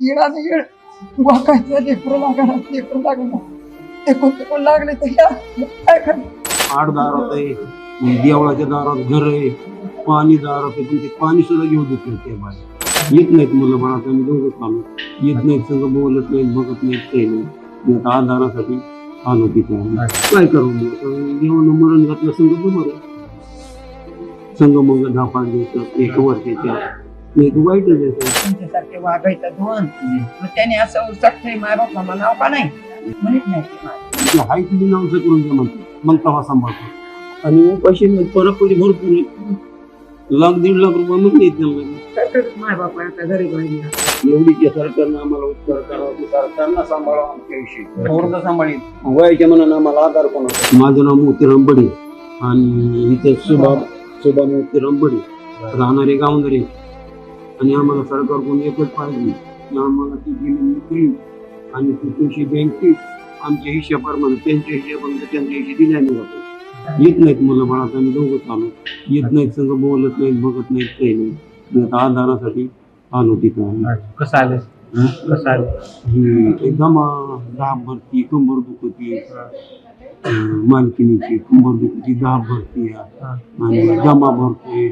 येळाने येळ वाकायचं लेकरं लागणार लेकरं लागणार एकूण तिकून लागले तर या. काय करणार आठ दारात आहे. देवळाच्या दारात घर आहे. पाणी दारात आहे. पण ते पाणी सुद्धा घेऊ देत नाही ते बाहेर येत नाहीत मुलं बाळा आम्ही दोघं चालू येत नाहीत सगळं बोलत नाहीत बघत नाहीत ते नाही. मी आता आधारासाठी आलो तिथे. काय करू मग? देवानं मरण घातलं संघ बरोबर संघ मग दहा पाच दिवसात एक वर्षाच्या साहेब. तुमच्यासारखे वागायचं दोन मग त्याने असं उचकतंय माय बापा म्हणावं का नाही? म्हणत नाही ते मला. ते हाय तुम्ही नाव करून द्या म्हणतो मग तेव्हा सांभाळतो. आणि पैसे परतपडी भरपूर आहेत. लाख दीड लाख रुपये मग नाही त्यांना काय करत माय बापा आता गरीब आहे एवढी जे सरकारनं आम्हाला उपचार करावा ते सरकारनं सांभाळा आमच्या विषयी पोरग सांभाळीत वयाच्या मनानं आम्हाला आधार कोण माझं नाव मोतीराम बडे. आणि इथे सुभा सुभा मोतीराम बडे. राहणारे गावंदरे. आणि आम्हाला सरकारकडून एकच पाहिजे की आम्हाला ती गेली नोकरी आणि ती पैसे बँकेत आमच्या हिशेबाप्रमाणे त्यांच्या हिशेबाप्रमाणे त्यांच्या हिशे दिल्याने जातो येत नाहीत मुलं बाळा आम्ही दोघं चालू. येत नाहीत संग बोलत नाहीत बघत नाहीत काही नाही. मी आता आधारासाठी आलो तिथं. कसं आले? कसं आले? एकदम दाब भरती कंबर दुखती. मालकिनीची कंबर दुखती दाब भरती. आणि दमा भरतोय.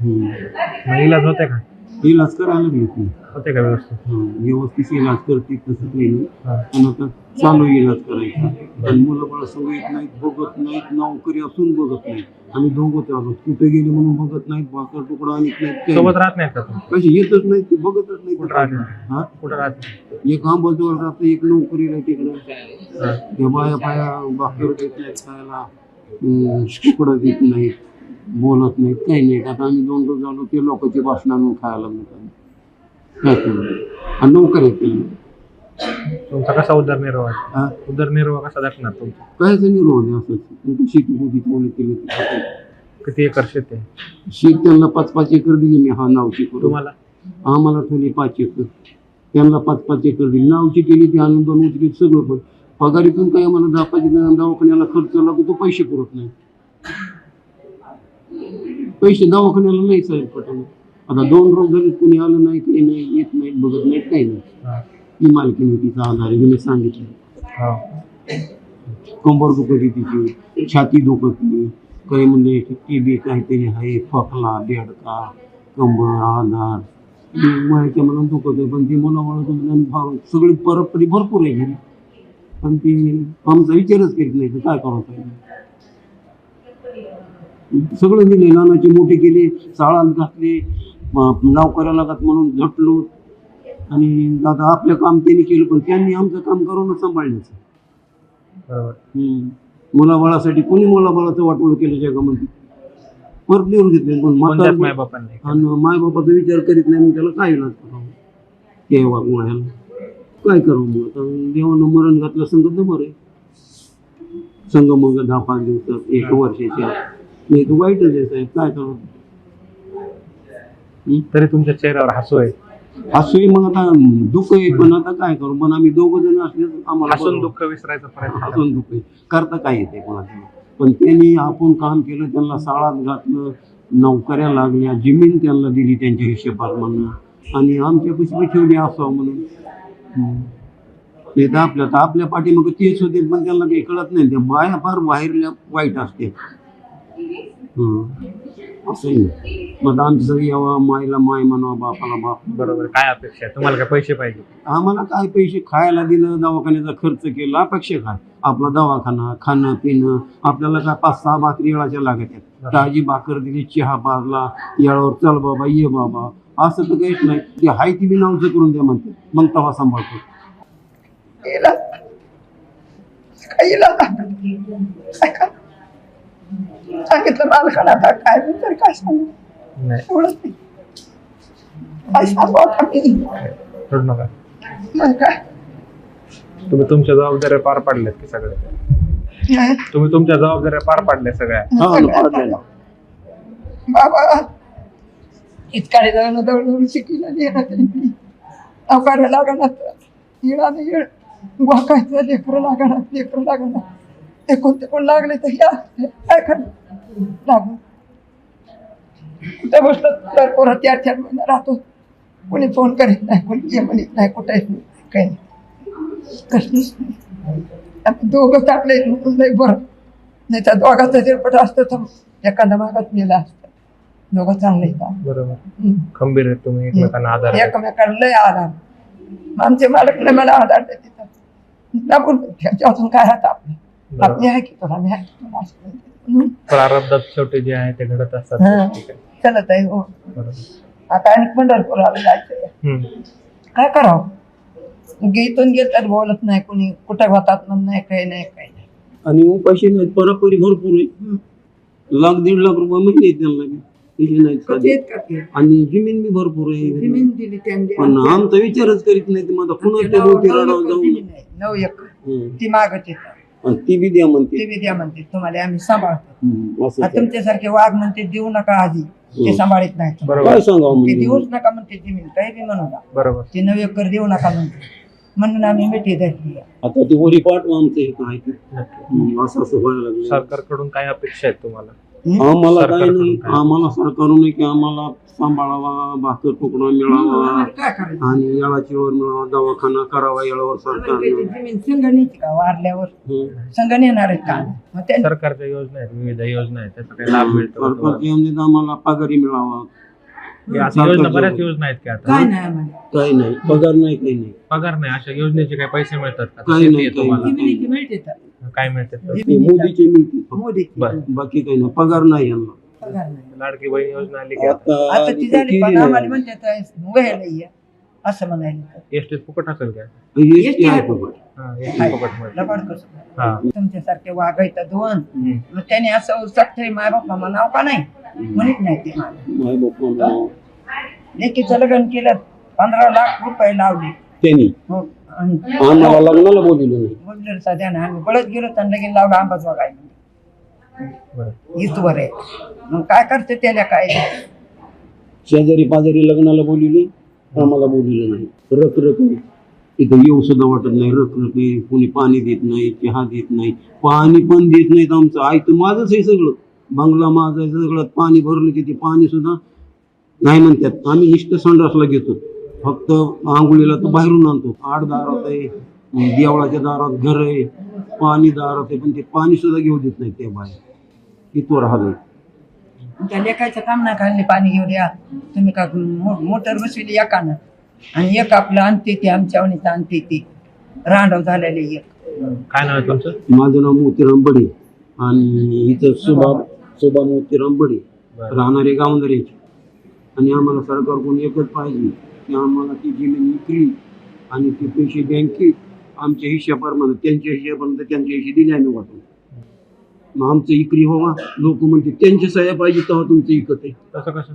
मग इलाज होते का? इलाज करायला लागली ती होते का व्यवस्थित. व्यवस्थित इलाज करते तसं काही नाही. हा. पण आता चालू इलाज करायचा. आणि मुलं बाळ सगळं येत नाहीत बघत नाहीत नोकरी असून बघत नाहीत. आम्ही दोघं चालू कुठे गेले म्हणून बघत नाहीत भाकर तुकडा आणत नाहीत काही सोबत राहत नाहीत का तुम्ही? कशी येतच नाहीत ते बघतच कुठं राहते हा? कुठं राहते एक आंबाजवळ राहतं एक नोकरीला तिकडं. हा. त्या बाया बाया भाकर देत नाहीत खायला अं, तुकडा देत नाहीत. बोलत नाहीत काही नाहीत. आता आम्ही दोन रोज झालो ते लोकांची भाषण आणून खायला लागलो करू आणि नोकरी केली तुमचा कसा उदरनिर्वाह? हा? उदरनिर्वाह कसा दाखणार तुमचा? कायच निर्वहन आहे असंच तुमची शेती होती कोणी केली. किती एकर शेत आहे? शेत त्यांना पाच पाच एकर दिली मी हा नावची करून. तुम्हाला? आम्हाला ठेवली पाच एकर. त्यांना पाच पाच एकर दिली. नावची केली ती आणून दोन उचलीत सगळं पण. पगारीतून काही आम्हाला दहा पाच दवाखान्याला खर्च लागतो तो पैसे पुरत नाही. पैसे दवाखान्याला नाही साहेब पटवलं आता दोन रोज झाले कुणी आलं नाही काही नाही येत नाहीत बघत नाहीत काही नाही. हा. मालकीने तिचा आधार आहे मी सांगितलं. कंबर दुखती तिची छाती दुखती काही म्हणजे टी बी काहीतरी आहे खोकला बेडका कंबर आधार. वयाच्या मनात दुखत आहे. पण ती मुलामुळे सगळी परपरी भरपूर आहे घरी पण ती आमचा विचारच करीत नाही तर काय करायचं सगळं दिले लहानाची मोठी केली चाळात घातली नोकऱ्याला लागत म्हणून झटलो. आणि आता आपलं काम त्यांनी केलं पण त्यांनी आमचं काम करून सांभाळण्याचं. मुलाबाळासाठी कोणी मुलाबाळाचं वाटोळ केलं जगामध्ये? परत लिहून घेतले पण मायबापाचा विचार करीत नाही मग त्याला काय इलाज करावं? ते वागण्याला काय करावं मग? आता देवानं मरण घातलं संगत बरं आहे संघ मग दहा पाच दिवसात एक वर्षाच्या. वाईटच आहे काय करावं तरी तुमच्या चेहऱ्यावर हसू आहे हसूही मग आता दुःख आहे पण आता काय करू पण आम्ही दोघं जण असले तर आम्हाला हसून बरं दुःख विसरायचा प्रयत्न करा. हसून दुःख आहे. करता काय येते कोणाचं पण त्यांनी आपण काम केलं त्यांना साळात घातलं नोकऱ्या लागल्या जमीन त्यांना दिली त्यांच्या हिशेबात म्हणून आणि आमच्या पिशवी ठेवली असावं म्हणून हम्म. नाही तर आपल्या तर आपल्या पाठीमागं तेच होते पण त्यांना काही कळत नाही त्या बाया फार बाहेरल्या वाईट असते. असंही मग आमचं सगळी यावं मायला माय म्हणावं बापाला बाप बरोबर. काय अपेक्षा आहे? तुम्हाला काय पैसे पाहिजे? आम्हाला काय पैसे? खायला दिलं दवाखान्याचा खर्च केला अपेक्षा काय? आपला दवाखाना खाणं पिणं आपल्याला काय पाच सहा भाकरी येळाच्या लागत आहेत. ताजी भाकर दिली चहा पाजला येळावर चल बाबा ये बाबा. असं तर काहीच नाही. ते हाय ती बी नावचं करून द्या म्हणते. मग तवा सांभाळतो. येला. काय येला काय का सांगितलं मालकाला आता काय मी तर काय सांगू? नाही. एवढंच नाही. काय सांगू आता मी? रडू नका. मग काय? तुम्ही तुमच्या जबाबदाऱ्या पार पाडल्यात की सगळ्या? तुम्ही तुमच्या जबाबदाऱ्या पार पाडल्या सगळ्या? हा पाडलेलं. बाबा इतकाडे जाऊन दळदळ शिकलं लिहिलं त्यांनी. अवकाडं लागणार येळाने येळ वाकायचं लेकरं लागणार लेकरं लागणार. एकूण तिकून लागले तर ह्या काय करणार लागू. कुठे बसलं? तर पोरं चार चार महिना राहतो. कोणी फोन करीत नाही कोणी ये म्हणत नाही कुठे काही नाही कसलीच नाही. आम्ही दोघं टाकले म्हणून नाही बरं. नाही तर दोघांचं चिरपट असतं तर एखादा मागात नेला असतं. दोघं चांगले बरोबर. खंबीर आहेत तुम्ही एकमेकांना आधार देता. एकमेकाला लय आधार. आमचे मालक लय मला आधार देतात. अजून काय राहतं आपलं? आपली आहे की तुला मी आहे की तुला असं म्हणते. म्हणून प्रारब्धात शेवटी जे आहे ते घडत असतात हा. चलत आहे हो बरोबर आता आणि पंढरपुराला जायचंय हम्म. काय करावं गेलं तर बोलत नाही कुणी कुठं होतात म्हणून नाही काही नाही काही नाही आणि उपाशी नाहीत परापरी भरपूर आहे लाख दीड लाख रुपये महिने आहेत त्यांना बी. त्याचे नाहीत कधी साधे. येत का ते? आणि जमीन बी भरपूर आहे जमीन दिली त्यांनी पण आमचा विचारच करीत नाही ते माझा पुन्हा ते नऊ- मोठी नऊ राडाव एकर जाऊन दिली नाही. नऊ एकर हम्म. ती मागत येतात आणि ती बी द्या म्हणते. ती विद्या म्हणते तुम्हाला आम्ही सांभाळतो. हम्म, असं आता तुमच्यासारखे वाघ म्हणते देऊ नका आधी. ते. सांभाळत नाही तुम्हाला. बरोबर. काय सांगावं ते म्हणजे? देऊच नका म्हणते जमीन काही बी म्हणू नका. बरोबर. ते नऊ एकर देऊ नका म्हणते. म्हणून आम्ही मिठी धरली. आता ती वरी पाठवा आमचं हे काय ते. नक्की. हम्म, असं असं व्हायला लागलं. सरकारकडून काय अपेक्षा आहेत तुम्हाला? आम्हाला काय नाही? आम्हाला सरकारने नाही की आम्हाला सांभाळावा भाकर तुकडा मिळावा आणि येळाची वर मिळावा दवाखाना करावा येळावर का वारल्यावर? नेणार आहेत का? मग त्यांनी सरकारच्या योजना आहेत विविध योजना आहेत त्याचा काही लाभ मिळतो का तुम्हाला? सरकारची योजनेत आम्हाला पगारी मिळावा. हे अशा योजना बऱ्याच योजना आहेत की आता? काय नाही आम्हाला काही नाही पगार नाही काही नाही. पगार नाही अशा योजनेचे काही पैसे मिळतात का? काही शेती नाही, आहे काही तुम्हाला? जमिनीची मिळते तर. काय मिळतात ते मोदीचे मिळते फक्त. मोदीची. बर. बाकी काही नाही पगार नाही यांना. पगार नाही. लाडकी बहीण योजना आली की आता आता आता ती आली झाली तर पण केली आम्हाला नाही. म्हणतात वय नाहीये असं म्हणायला एसटीत फुकट असेल काय एसटी आहे फुकट. हा एसटी फुकट मिळते. लबाड कसं? हा. तुमच्यासारखे वागायचं दोन. हम्म. मग त्याने असं सख्य माय बापा म्हणाव का नाही? म्हणत नाही ते मला. लेकीचं लग्न केलं पंधरा लाख रुपये लावले. त्यांनी. हो आणि आम्हाला लग्नाला बोलवलं नाही. बोलले सध्या ना आम्ही बळत गेलो तर लगीन लावलं आंबाच बघाय बरं. इथवर आहे. मग काय करते त्याला काय? शेजारी पाजारी लग्नाला बोलवले आम्हाला बोलवलं नाही. रख रख. आहे. इथं येऊ सुद्धा वाटत नाही रख रख. आहे कोणी पाणी देत नाही चहा देत नाही. पाणी पण देत नाहीत आमचं. आई तर माझंच आहे सगळं. बंगला माझं सगळं पाणी भरलं की ते पाणी सुद्धा नाही म्हणतात. आम्ही निष्ठ संडासला घेतो. फक्त आंघोळीला तर बाहेरून आणतो. आठ दारात आहे देवळाच्या दारात घर आहे पाणी दारात आहे पण ते पाणी सुद्धा घेऊ देत नाही ते बाहेर इथवर राहिलं त्या लेखायचं काम नाही काढले पाणी घेऊ द्या तुम्ही का मो- मोटर बसविली एकानं? आणि एक आपलं आणते ते आमच्या वणीचं आणते ते. रांडव झालेले एक. काय नाव आहे तुमचं? माझं नाव मोतीराम बडे. आणि इथं सुभा सुभा मोतीराम बडे बरं. राहणारे गावंदऱ्याचे आणि आम्हाला सरकारकडून एकच पाहिजे की आम्हाला ती जमीन विक्री आणि ते पैसे बँकेत आमच्या हिशोबाप्रमाणे त्यांच्या हिशोबापर्यंत त्यांच्या हिशे दिले आम्ही वाटून. मग आमचं इकरी व्हावा लोक म्हणते त्यांच्या सह्या पाहिजे तेव्हा तुमचं इकत आहे. कसं कसं?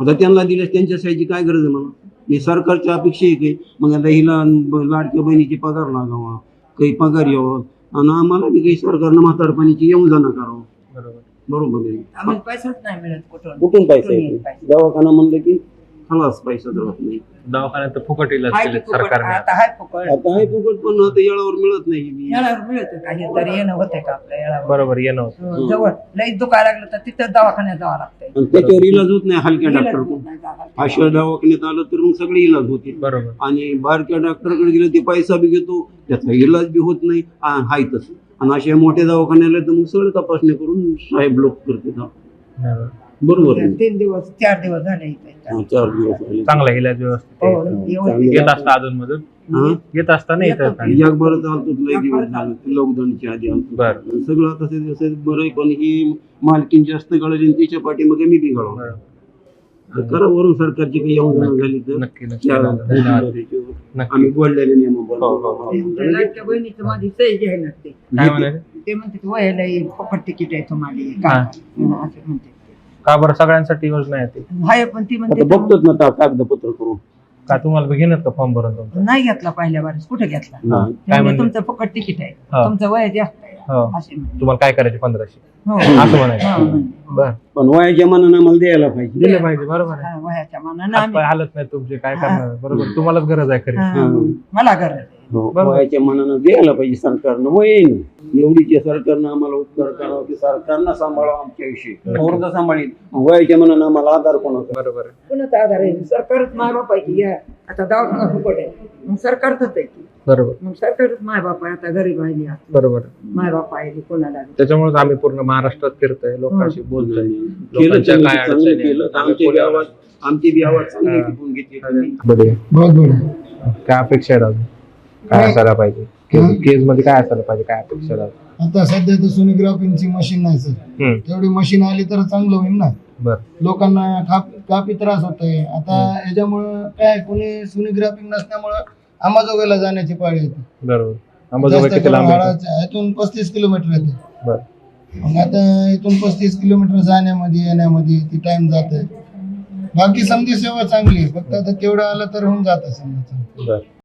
आता त्यांना दिल्यास त्यांच्या सह्याची काय गरज आहे मला? हे सरकारच्या अपेक्षा आहे की मग आता हिला लाडक्या बहिणीची पगार लागावा काही पगार यावं. आणि आम्हाला बी काही सरकारनं म्हातारपणीची येऊन जाणं करावं. बरोबर. बरोबर आहे. आम्हाला पैसाच नाही मिळत कुठून. कुठून पैसा? कुठून येईल येतो पैसा? दवाखाना म्हणलं की खलास पैसा राहत नाही. दवाखान्यात तर फुकट इलाज हाय केले फुकट, सरकारने. आता हाय फुकट. आता आहे फुकट पण आता येळावर मिळत नाही येळावर मिळतं का हे तरी येणं होतंय का आपल्या येळावर? बरोबर येणं होतं. हो, जवळ. लई दुखायला लागलं तर तिथं दवाखान्यात जावं लागतंय. आणि त्याच्यावर इलाज होत नाही हलक्या इलाज डॉक्टर होत नाही जागा. अशा दवाखान्यात आलं तर मग सगळे इलाज होतील. बरोबर. आणि बारक्या डॉक्टरकडे गेलं ते पैसा बी घेतो त्याचा इलाज बी होत नाही. हाय तसं. आणि अशा मोठ्या दवाखान्याला तर मग सगळं तपासणी करून साहेब लोक करते बरोबर. बरोबर आहे तीन दिवस चार दिवस झाले इथे हा, चार दिवस झाले. चांगला इलाज व्यवस्थित हो, आहे. व्यवस्थित. येत असता अधून मधून हा? येत असता नाही येतो. एक बरं चालतो लय दिवस झालं लॉकडाऊनच्या आधी आलतो. बरं. सगळं आता ते दिवस बरं आहे पण ही मालकीन जास्त गळाली आणि तिच्या पाठीमागे मी बी. करा वरून सरकारची काही येऊन झाली तर. नक्की नक्की. त्या आम्ही बोललेले नियम हो, हो, हो. बहिणीचं माझी सही घ्यायला लागते. काय म्हणाले? ते म्हणते वयाला येईल फुकट तिकीट आहे तुम्हाला का? हा. असं म्हणते का बरं? सगळ्यांसाठी योजना आहे ती. हाय पण ती म्हणते बघतोच ना कागदपत्र करून. का तुम्हाला घेणार का फॉर्म भरून तुमचा? नाही घेतला पहिल्या बारीस कुठे घेतला? हा. काय म्हणले, म्हणले तुमचं फुकट तिकीट आहे. हा. तुमचं वय जास्त आहे. हो. असे म्हणले. तुम्हाला काय करायचे पंधराशे? हो. असं हा, म्हणायचं. बर. पण वयाच्या मनानं आम्हाला द्यायला पाहिजे. दिले पाहिजे बरोबर आहे. हा, वयाच्या मानानं आम्ही हालत नाही तुमचे काय करणार? बरोबर तुम्हालाच गरज आहे खरी. हा, मला गरज आहे. वयाच्या मनानं द्यायला पाहिजे सरकारनं. वय आहे ना. एवढीच्या सरकारनं आम्हाला उपकार करावा की सरकारनं सांभाळावं आमच्याविषयी. पोरग सांभाळील वयाच्या मनानं आम्हाला आधार कोणाचा? बरोबर. आहे कुणाचा आधार आहे? सरकारच मायबाप आहे की या? आता दवाखाना फुकट आहे. मग सरकारच आहे की. बरोबर. मग सरकारच मायबाप आहे. आता गरीब आहे बरोबर. आहे. मायबाप आहे कोणाला? त्याच्यामुळेच आम्ही पूर्ण महाराष्ट्रात फिरतोय लोकांशी बोलतोय. केलं चांगलं काय चांगलं अडचणी केलं. आमची बी आवाज चांगली हा. टिपून घेतली काय अपेक्षा अजून? काय असायला पाहिजे? केजमध्ये काय असायला पाहिजे? काय अपेक्षा? आता सध्या तर सोनोग्राफीची मशीन नाही सर. हम्म, तेवढी मशीन आली तर चांगलं होईल ना. बर. लोकांना काप कापी त्रास होतोय. आता याच्यामुळं काय कोणी सोनोग्राफी नसल्यामुळं अंबाजोगाईला जाण्याची पाळी येते. बरोबर. अंबाजोगाई जास्त किती लांब करून आहे? हाडाच्या- इथून पस्तीस किलोमीटर येते. बर. मग आता इथून पस्तीस किलोमीटर जाण्यामध्ये येण्यामध्ये ती टाइम जात. बाकी समजी सेवा चांगली आहे. फक्त आता तेवढं आलं तर होऊन जातं समजा. बर.